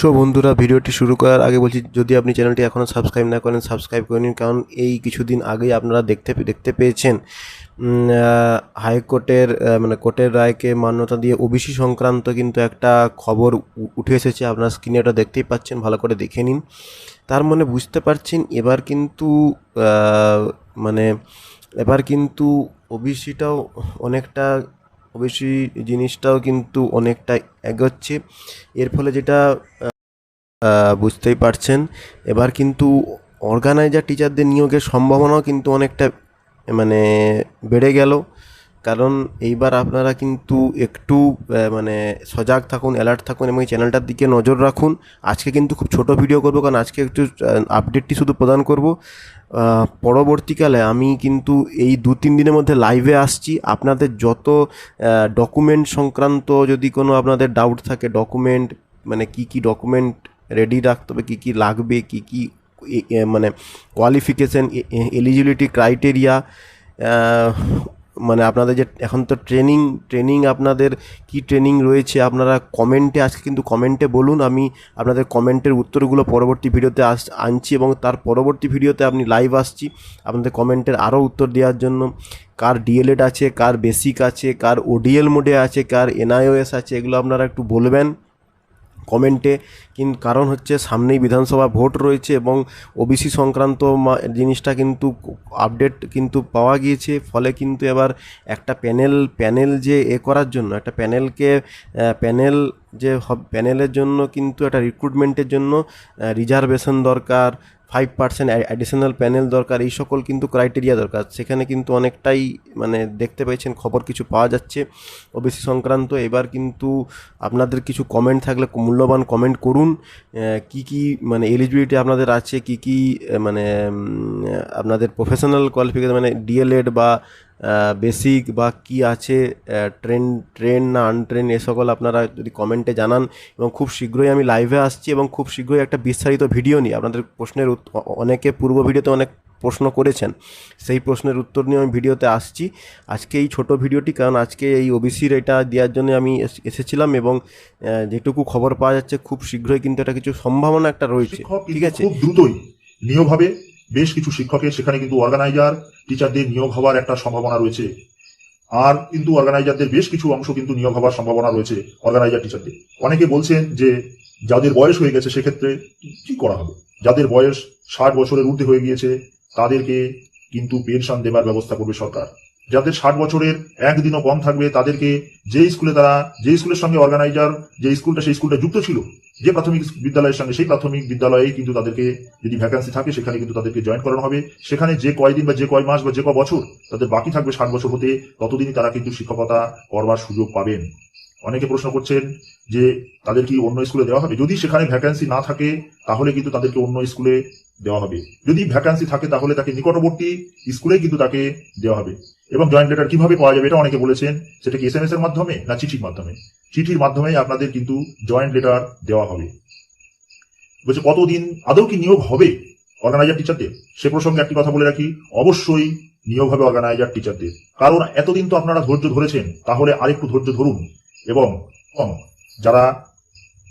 So বন্ধুরা, ভিডিওটি শুরু করার আগে বলছি, যদি আপনি চ্যানেলটি এখনও সাবস্ক্রাইব না করেন, সাবস্ক্রাইব করে নিন, কারণ এই কিছুদিন আগেই আপনারা দেখতে দেখতে পেয়েছেন হাইকোর্টের মানে কোর্টের রায়কে মান্যতা দিয়ে ওবিসি সংক্রান্ত কিন্তু একটা খবর উঠে এসেছে। আপনার স্ক্রিনে ওটা দেখতেই পাচ্ছেন, ভালো করে দেখে নিন। তার মানে বুঝতে পারছেন, এবার কিন্তু মানে এবার কিন্তু ওবিসিটাও অনেকটা ওবিসি জিনিসটাও কিন্তু অনেকটা এগোচ্ছে। এর ফলে যেটা বুঝতেই পারছেন, এবার কিন্তু অর্গানাইজার টিচারদের নিয়োগের সম্ভাবনাও কিন্তু অনেকটা মানে বেড়ে গেল। কারণ এইবার আপনারা কিন্তু একটু মানে সজাগ থাকুন অ্যালার্ট থাকুন এবং এই চ্যানেলটার দিকে নজর রাখুন। আজকে কিন্তু খুব ছোট ভিডিও করব কারণ আজকে একটু আপডেটটি শুধু প্রদান করব। পরবর্তীকালে আমি কিন্তু এই দু তিন দিনের মধ্যে লাইভে আসছি। আপনাদের যত ডকুমেন্ট সংক্রান্ত যদি কোনো আপনাদের ডাউট থাকে ডকুমেন্ট মানে কি কি ডকুমেন্ট রেডি রাখতে হবে, কী কী লাগবে, কী কী মানে কোয়ালিফিকেশান এলিজিবিলিটি ক্রাইটেরিয়া মানে আপনাদের যে এখন তো ট্রেনিং ট্রেনিং আপনাদের কি ট্রেনিং রয়েছে আপনারা কমেন্টে আজকে কিন্তু কমেন্টে বলুন। আমি আপনাদের কমেন্টের উত্তরগুলো পরবর্তী ভিডিওতে আস, আনছি এবং তার পরবর্তী ভিডিওতে আপনি লাইভ আসছি আপনাদের কমেন্টের আরও উত্তর দেওয়ার জন্য। কার ডিএলএড আছে, কার বেসিক আছে, কার ওডিএল মোডে আছে, কার এনআইওএস আছে, এগুলো আপনারা একটু বলবেন। কমেন্টে কিন্তু কারণ হচ্ছে সামনেই বিধানসভা ভোট রয়েছে এবং ওবিসি সংক্রান্ত জিনিসটা কিন্তু আপডেট কিন্তু পাওয়া গিয়েছে, ফলে কিন্তু এবার একটা প্যানেল প্যানেল যে এ করার জন্য, একটা প্যানেলকে প্যানেল যে প্যানেলের জন্য কিন্তু একটা রিক্রুটমেন্টের জন্য রিজার্ভেশন দরকার ফাইভ পার্সেন্ট অ্যাডিশনাল প্যানেল দরকার, এই সকল কিন্তু ক্রাইটেরিয়া দরকার। সেখানে কিন্তু অনেকটাই মানে দেখতে পেয়েছেন, খবর কিছু পাওয়া যাচ্ছে। ওবিসি সংক্রান্ত এবার কিন্তু আপনাদের কিছু কমেন্ট থাকলে মূল্যবান কমেন্ট করুন। কি কি মানে এলিজিবিলিটি আপনাদের আছে, কি কি মানে আপনাদের প্রফেশনাল কোয়ালিফিকেশন মানে ডিএলএড বা বেসিক বা কি আছে ট্রেন ট্রেন না আনট্রেন এ সকল আপনারা যদি কমেন্টে জানান। এবং খুব শীঘ্রই আমি লাইভে আসছি এবং খুব শীঘ্রই একটা বিস্তারিত ভিডিও নিই আপনাদের প্রশ্নের অনেকে পূর্ব ভিডিওতে অনেক প্রশ্ন করেছেন। সেই প্রশ্নের উত্তর নিয়ে আমি ভিডিওতে আসছি। আজকে এই ছোট ভিডিওটি কারণ আজকে এই ওবিসির এটা দেওয়ার জন্য আমি এস- এসেছিলাম এবং যেটুকু খবর পাওয়া যাচ্ছে খুব শীঘ্রই কিন্তু এটা কিছু সম্ভাবনা একটা রয়েছে। ঠিক আছে? খুব দ্রুতই নিয়োগ হবে বেশ কিছু শিক্ষকের সেখানে কিন্তু অর্গানাইজার টিচারদের নিয়োগ হওয়ার একটা সম্ভাবনা রয়েছে। আর কিন্তু অর্গানাইজারদের বেশ কিছু অংশ কিন্তু নিয়োগ হওয়ার সম্ভাবনা রয়েছে অর্গানাইজার টিচারদের অনেকে বলছেন যে যাদের বয়স হয়ে গেছে সেক্ষেত্রে কি করা হবে? যাদের বয়স ষাট বছরের ঊর্ধ্বে হয়ে গিয়েছে, তাদেরকে কিন্তু পেনশন দেবার ব্যবস্থা করবে সরকার। যাদের ষাট বছরের একদিনও কম থাকবে, তাদেরকে যে স্কুলে তারা, যে স্কুলের সঙ্গে অর্গানাইজার যে স্কুলটা সেই স্কুলটা যুক্ত ছিল, যে প্রাথমিক বিদ্যালয়ের সঙ্গে সেই প্রাথমিক বিদ্যালয়েই কিন্তু তাদেরকে যদি ভ্যাকান্সি থাকে, সেখানে কিন্তু তাদেরকে জয়েন করানো হবে। সেখানে যে কয়দিন বা যে কয় মাস বা যে ক বছর তাদের বাকি থাকবে ষাট বছর হতে, ততদিনই তারা কিন্তু শিক্ষকতা করবার সুযোগ পাবেন। অনেকে প্রশ্ন করছেন যে তাদের কি অন্য স্কুলে দেওয়া হবে? যদি সেখানে ভ্যাকান্সি না থাকে, তাহলে কিন্তু তাদেরকে অন্য স্কুলে দেওয়া হবে। যদি ভ্যাকান্সি থাকে, তাহলে তাকে নিকটবর্তী স্কুলে কিন্তু তাকে দেওয়া হবে। এবং জয়েন্ট লেটার কীভাবে পাওয়া যাবে, এটা অনেকে বলেছেন। সেটা কি এস এর মাধ্যমে না চিঠির মাধ্যমে? চিঠির মাধ্যমে আপনাদের কিন্তু জয়েন্ট লেটার দেওয়া হবে। বলছে, কতদিন আদৌ কি নিয়োগ হবে অর্গানাইজার টিচারদের সে প্রসঙ্গে একটি কথা বলে রাখি, অবশ্যই নিয়োগ হবে অর্গানাইজার টিচারদের কারণ এতদিন তো আপনারা ধৈর্য ধরেছেন, তাহলে আরেকটু ধৈর্য ধরুন। এবং যারা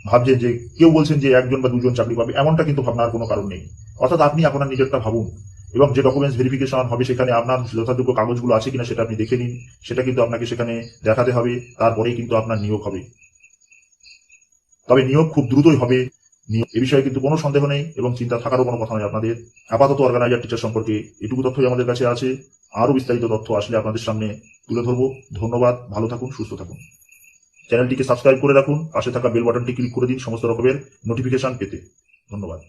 ভাবছেন যে কেউ বলছেন যে একজন বা দুজন চাকরি পাবে, এমনটা কিন্তু ভাবনার কোনো কারণ নেই। অর্থাৎ আপনি আপনার নিজেরটা ভাবুন এবং যে ডকুমেন্টস ভেরিফিকেশন হবে সেখানে আপনার যথাযোগ্য কাগজগুলো আছে কিনা সেটা আপনি দেখে নিন। সেটা কিন্তু আপনাকে সেখানে দেখাতে হবে, তারপরেই কিন্তু আপনার নিয়োগ হবে। তবে নিয়োগ খুব দ্রুতই হবে। এ বিষয়ে কিন্তু কোনো সন্দেহ নেই এবং চিন্তা থাকারও কোনো কথা নেই আপনাদের। আপাতত অর্গানাইজার টিচার সম্পর্কে এটুকু তথ্যই আমাদের কাছে আছে। আরও বিস্তারিত তথ্য আসলে আপনাদের সামনে তুলে ধরবো। ধন্যবাদ, ভালো থাকুন, সুস্থ থাকুন। চ্যানেলটিকে সাবস্ক্রাইব করে রাখুন, পাশে থাকা বেল বাটনটি ক্লিক করে দিন, সমস্ত রকমের নোটিফিকেশন পেতে। ধন্যবাদ।